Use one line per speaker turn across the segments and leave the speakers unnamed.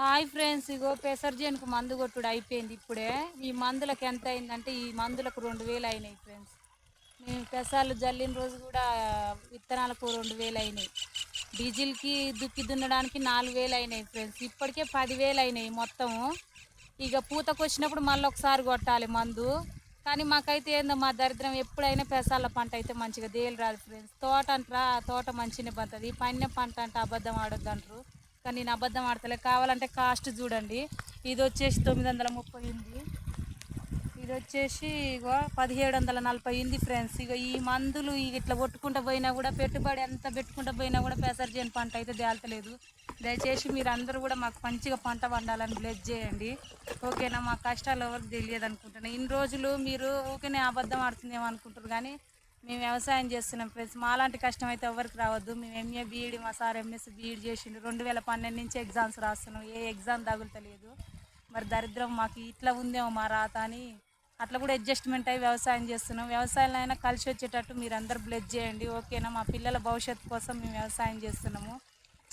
Hi friends ఇగో పెసర్జన్కు మందు కొట్టుడు అయిపోయింది ఇప్పుడే. ఈ మందులకు ఎంత అయిందంటే ఈ మందులకు రెండు వేలు అయినాయి ఫ్రెండ్స్. మేము పెసాలు జల్లిన రోజు కూడా విత్తనాలకు రెండు వేలు అయినాయి. డీజిల్కి దుక్కి దున్నడానికి నాలుగు వేలు అయినాయి ఫ్రెండ్స్. ఇప్పటికే పదివేలు అయినాయి మొత్తము. ఇక పూతకు వచ్చినప్పుడు మళ్ళీ ఒకసారి కొట్టాలి మందు. కానీ మాకైతే ఏందో మా దరిద్రం ఎప్పుడైనా పెసాల పంట అయితే మంచిగా దేలు రాదు ఫ్రెండ్స్. తోట అంటారా తోట మంచిగా పంతుంది పైన పంట అంటే అబద్ధం ఆడొద్దు అంటారు కానీ నేను అబద్ధం ఆడతలే. కావాలంటే కాస్ట్ చూడండి. ఇది వచ్చేసి తొమ్మిది వందల ముప్పై ఉంది. ఇది వచ్చేసి ఇగో పదిహేడు వందల నలభై ఉంది ఫ్రెండ్స్ ఇక ఈ మందులు ఇక ఇట్లా కొట్టుకుంటూ పోయినా కూడా పెట్టుబడి ఎంత పెట్టుకుంటూ పోయినా కూడా పెసర్జేని పంట అయితే తేల్తలేదు దయచేసి మీరు అందరూ కూడా మాకు మంచిగా పంట పండాలని బ్లెజ్ చేయండి. ఓకేనా? మా కష్టాలు ఎవరికి తెలియదు అనుకుంటున్నాను ఇన్ని రోజులు మీరు ఓకేనే అబద్ధం ఆడుతుందేమో అనుకుంటారు కానీ మేము వ్యవసాయం చేస్తున్నాం ఫ్రెండ్స్. మాలాంటి కష్టం అయితే ఎవరికి రావద్దు. మేము ఎంఏ బీఈడి మా సార్ ఎంఎస్ బీఈడి చేసిండు. రెండు వేల పన్నెండు నుంచి ఎగ్జామ్స్ రాస్తున్నాం. ఏ ఎగ్జామ్ తగులుతలేదు. మరి దరిద్రం మాకు ఇట్లా ఉందేమో మా రాత అని అట్లా కూడా అడ్జస్ట్మెంట్ అయ్యి వ్యవసాయం చేస్తున్నాం. వ్యవసాయంలో అయినా కలిసి వచ్చేటట్టు మీరు అందరు బ్లెస్ చేయండి. ఓకేనా? మా పిల్లల భవిష్యత్తు కోసం మేము వ్యవసాయం చేస్తున్నాము.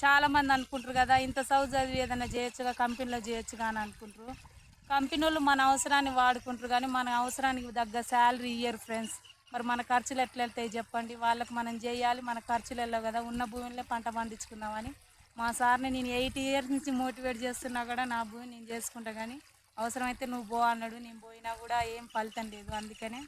చాలామంది అనుకుంటారు కదా ఇంత చదువు చదివి ఏదైనా చేయొచ్చుగా కంపెనీలో చేయొచ్చుగా అని అనుకుంటారు. కంపెనీ వాళ్ళు మన అవసరాన్ని వాడుకుంటారు కానీ మన అవసరానికి తగ్గ శాలరీ ఇయ్యరు ఫ్రెండ్స్. మరి మన ఖర్చులు ఎట్లా వెళ్తాయి చెప్పండి. వాళ్ళకి మనం చేయాలి మన ఖర్చులు వెళ్ళవు కదా ఉన్న భూమిలో పంట పండించుకుందామని. మా సార్ని నేను ఎయిట్ ఇయర్స్ నుంచి మోటివేట్ చేస్తున్నా కూడా నా భూమి నేను చేసుకుంటా కానీ అవసరమైతే నువ్వు పో అన్నాడు. నేను పోయినా కూడా ఏం ఫలితం లేదు. అందుకనే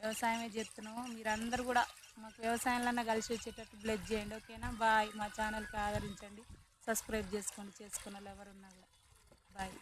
వ్యవసాయమే చేస్తున్నాము మీరందరూ కూడా మాకు వ్యవసాయంలో కలిసి వచ్చేటట్టు బ్లెడ్ చేయండి. ఓకేనా? బాయ్. మా ఛానల్కి ఆదరించండి. సబ్స్క్రైబ్ చేసుకోండి. చేసుకున్న వాళ్ళు ఎవరున్నా కూడా. బాయ్.